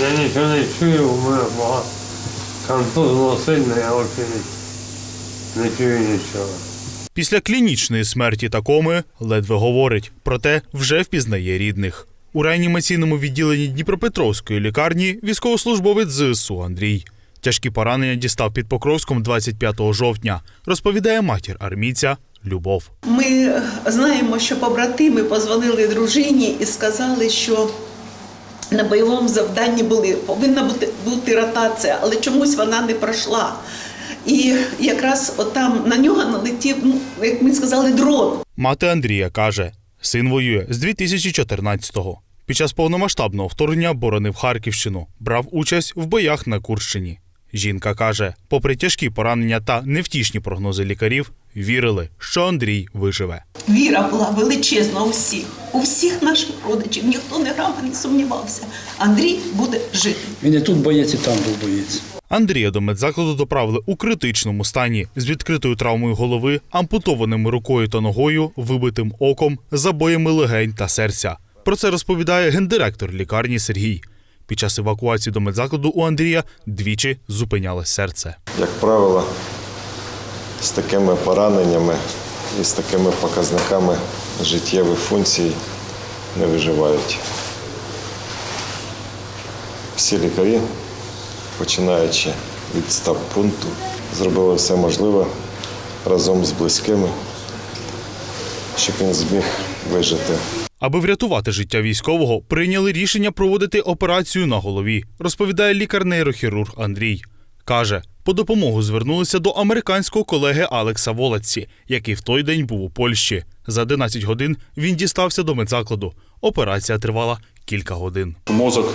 Я нічого не чую, у мене багато. Контузило сильно, я взагалі не, не чую нічого. Після клінічної смерті та коми ледве говорить, проте вже впізнає рідних. У реанімаційному відділенні Дніпропетровської лікарні військовослужбовець ЗСУ Андрій. Тяжкі поранення дістав під Покровськом 25 жовтня, розповідає матір армійця Любов. Ми знаємо, що побратими позвонили дружині і сказали, що на бойовому завданні були, повинна бути, бути ротація, але чомусь вона не пройшла. І якраз отам на нього налетів, ну, як ми сказали, дрон. Мати Андрія каже, син воює з 2014-го. Під час повномасштабного вторгнення боронив Харківщину, брав участь в боях на Курщині. Жінка каже, попри тяжкі поранення та невтішні прогнози лікарів, вірили, що Андрій виживе. Віра була величезна у всіх, у всіх наших родичів. Ніхто не грама не сумнівався. Андрій буде жити. Він і тут боєць, і там був боєць. Андрія до медзакладу доправили у критичному стані з відкритою травмою голови, ампутованими рукою та ногою, вибитим оком, забоями легень та серця. Про це розповідає гендиректор лікарні Сергій. Під час евакуації до медзакладу у Андрія двічі зупинялось серце. як правило, з такими пораненнями і з такими показниками життєвих функцій не виживають. Всі лікарі, починаючи від стаб-пункту, зробили все можливе разом з близькими, щоб він зміг вижити. Аби врятувати життя військового, прийняли рішення проводити операцію на голові, розповідає лікар-нейрохірург Андрій. Каже, по допомогу звернулися до американського колеги Алекса Волоці, який в той день був у Польщі. За 11 годин він дістався до медзакладу. Операція тривала кілька годин. Мозок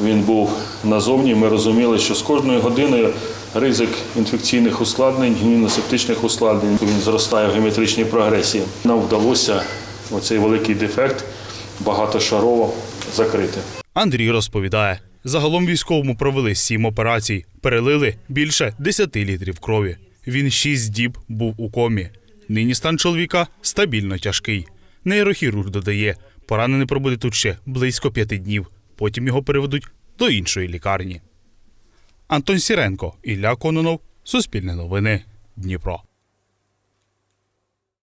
він був назовні. Ми розуміли, що з кожною годиною ризик інфекційних ускладнень, гнійно-септичних ускладнень він зростає в геометричній прогресії. Нам вдалося оцей великий дефект багатошарово закрити. Андрій розповідає, загалом військовому провели сім операцій, перелили більше 10 літрів крові. Він шість діб був у комі. Нині стан чоловіка стабільно тяжкий. Нейрохірург додає, поранений пробуде тут ще близько п'яти днів. Потім його переведуть до іншої лікарні. Антон Сіренко, Ілля Кононов, Суспільне новини, Дніпро.